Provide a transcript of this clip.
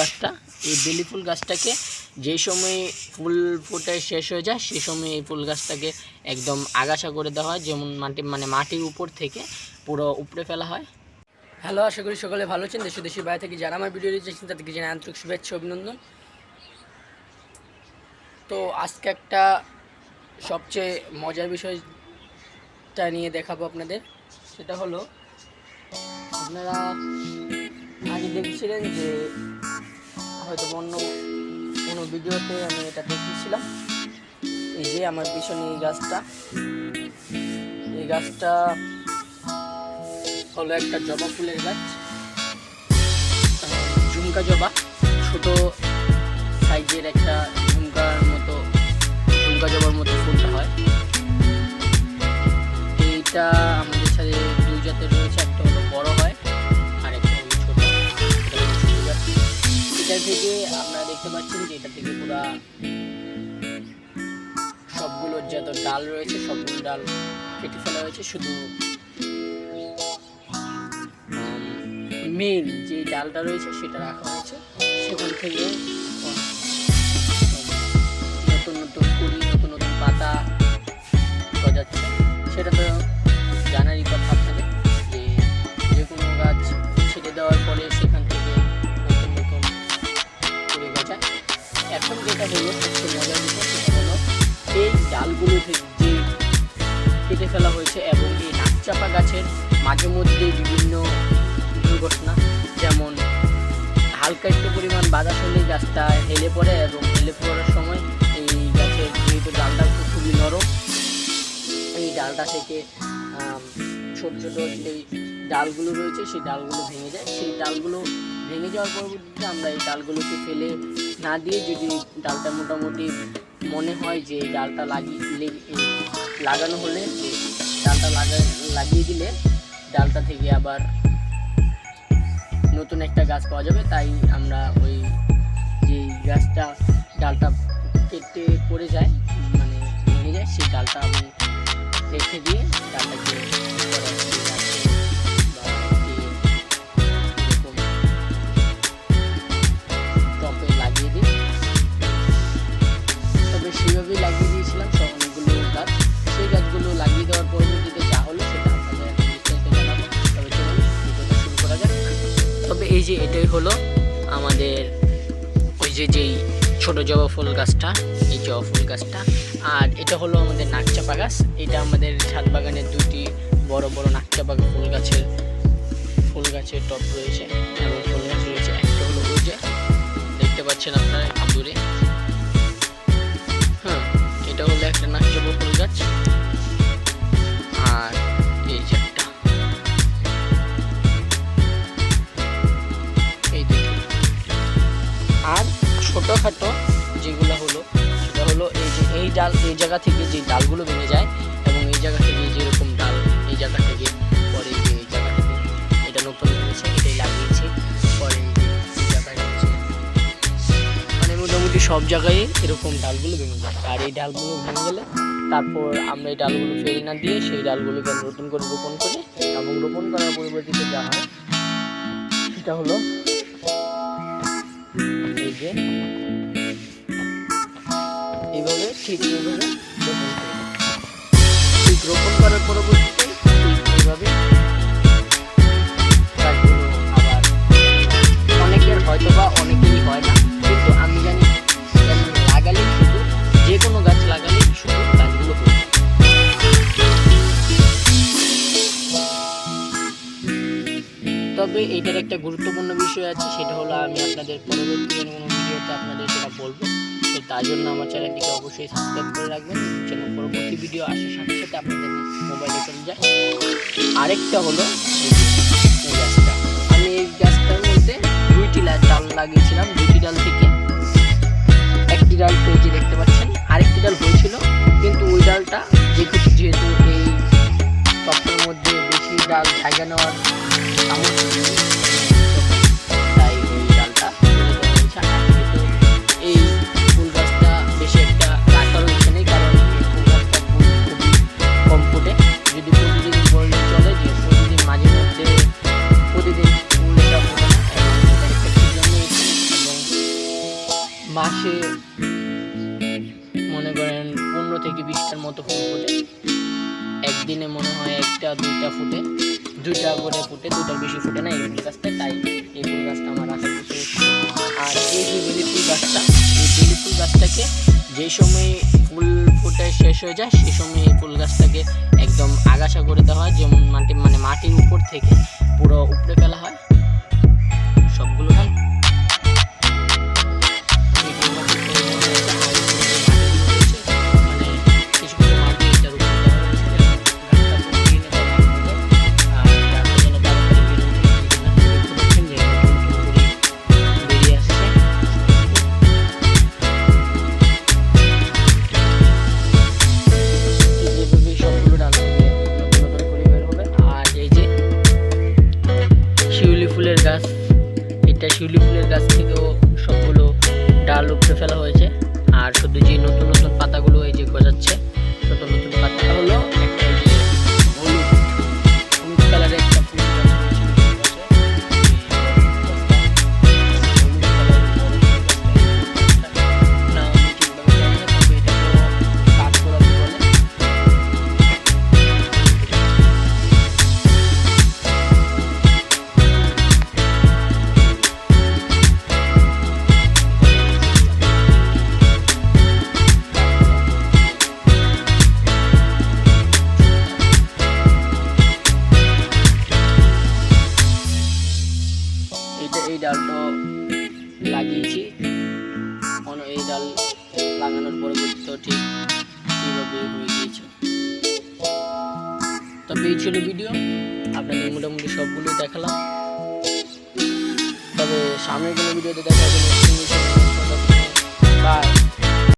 গাছটা, এই বেলি ফুল গাছটাকে যেই সময় ফুল ফুটে শেষ হয়ে যায় সেই সময় এই ফুল গাছটাকে একদম আগাছা করে দেওয়া হয়, যেমন মাটি মানে মাটির উপর থেকে পুরো উপড়ে ফেলা হয়। হ্যালো, আশা করি সকলে ভালো আছেন। দেশ দেশের বাইরে থেকে যারা আমার ভিডিও দেখছেন, তাদেরকে জানাই আন্তরিক শুভেচ্ছা, অভিনন্দন। তো আজকে একটা সবচেয়ে মজার বিষয়টা নিয়ে দেখাবো আপনাদের। সেটা হলো, আপনারা আগে দেখছিলেন যে হয়তো অন্য কোনো ভিডিওতে আমি এটা দেখিয়েছিলাম। এই যে আমার পিছনে এই গাছটা। এই গাছটা হলো একটা জবা ফুলের গাছ। ঝুমকা জবা, ছোট সাইজের একটা ঝুমকার মতো, ঝুমকা জবার মতো ফুলটা হয়। এইটা যে সবগুলোর যত ডাল রয়েছে, সবগুলো ডাল কেটে ফেলা হয়েছে। শুধু মেন যে ডালটা রয়েছে, সেটা রাখা হয়েছে। সেখান থেকে এখন সবচেয়ে মজার বিষয় সেটা হলো এই ডালগুলো যে কেটে ফেলা হয়েছে এবং এই নাকচাপা গাছের মাঝে মধ্যে বিভিন্ন দুর্ঘটনা, যেমন হালকা একটু পরিমাণ বাতাস হলেই গাছটা হেলে পড়ে এবং হেলে পড়ার সময় এই গাছের যেহেতু ডালটা খুবই নরম, এই ডালটা থেকে ছোট ছোট যে ডালগুলো রয়েছে সেই ডালগুলো ভেঙে যায়। সেই ডালগুলো ভেঙে যাওয়ার পরবর্তীতে আমরা এই ডালগুলোকে ফেলে না দিয়ে যদি ডালটা মোটামুটি মনে হয় যে ডালটা লাগিয়ে লাগানো হলে ডালটা লাগা, লাগিয়ে দিলে ডালটা থেকে আবার নতুন একটা গাছ পাওয়া যাবে। তাই আমরা ওই যে গাছটা ডালটা কেটে পড়ে যায় মানে ভেঙে যায়, সেই ডালটা আমি রেখে দিয়ে ডালটাকে এই যে এটাই হলো আমাদের ওই যে যেই ছোট জবা ফুল গাছটা, এই জবা ফুল গাছটা। আর এটা হলো আমাদের নাকচাপা গাছ। এটা আমাদের ছাদ বাগানের দুটি বড় বড় নাকচাপা ফুল গাছের ফুল গাছের টপ রয়েছে। এবং ফুল গাছ রয়েছে। একটা হলো ওই যে, দেখতে পাচ্ছেন আপনারা দূরে এই ডাল, এই জায়গা থেকে যে ডালগুলো ভেঙে যায় এবং এই জায়গা থেকে যেরকম ডাল এই জায়গা থেকে, পরে এই জায়গা থেকে, এটা নতুন ভেঙেছে এটাই লাগিয়েছে, পরে মানে মোটামুটি সব জায়গায় এরকম ডালগুলো ভেঙে যায়। আর এই ডালগুলো ভেঙে গেলে তারপর আমরা এই ডালগুলো ফেলে না দিয়ে সেই ডালগুলোকে নতুন করে রোপণ করি এবং রোপণ করার পরিবর্তিতে যা হয়, সেটা হলো এই যে ঠিক ঠিক রোপণ করার পরবর্তীতে অনেকের হয়তো বা অনেকেরই হয় না, কিন্তু আমি জানি লাগালে শুধু, যে কোনো গাছ লাগালে শুধু গাছগুলো তবে এটার একটা গুরুত্বপূর্ণ বিষয় আছে, সেটা হলো আমি আপনাদের পরবর্তী কোনো ভিডিওতে আপনাদের সেটা বলব। তার জন্য আমার চ্যানেলটিকে অবশ্যই সাবস্ক্রাইব করে রাখবেন। যেন পরবর্তী ভিডিও আসার সাথে সাথে আপনাদের মোবাইলে চলে যায়। আরেকটা হলো এই আমি এই গাছটার মধ্যে দুইটি ডাল লাগিয়েছিলাম। দুইটি ডাল থেকে একটি ডাল পেয়েছি দেখতে পাচ্ছেন, আরেকটি ডাল হয়েছিল। কিন্তু ওই ডালটা যেহেতু যেহেতু এই টপটার মধ্যে বেশি ডাল জায়গা নেওয়ার মনে করেন পনেরো থেকে বিশটার মতো ফুল ফোটে। একদিনে মনে হয় একটা, দুইটা ফুটে। দুইটা করে ফুটে, দুইটার বেশি ফুটে না, এই ফুল গাছটা, তাই এই ফুল গাছটা আমার রাখার কিছু আর এই যে বেলি ফুল গাছটা, এই বেলি ফুল গাছটাকে যে সময় ফুল ফুটে শেষ হয়ে যায়, সেই সময় এই ফুল গাছটাকে একদম আগাছা করে দেওয়া হয়। যেমন মাটি মানে মাটির উপর থেকে পুরো উপরে ফেলা হয়। সবগুলো ধান গাছ। এটা শিউলি ফুলের গাছ থেকেও সবগুলো ডাল উঠে ফেলা হয়েছে। আর শুধু যে নতুন নতুন পাতাগুলো এই যে গজাচ্ছে, নতুন নতুন পাতা হলো একটা তবে এই ছিল ভিডিও আপনাদের মোটামুটি সবগুলো দেখালাম। তবে সামনের কোনো ভিডিওতে দেখা যাবে বাই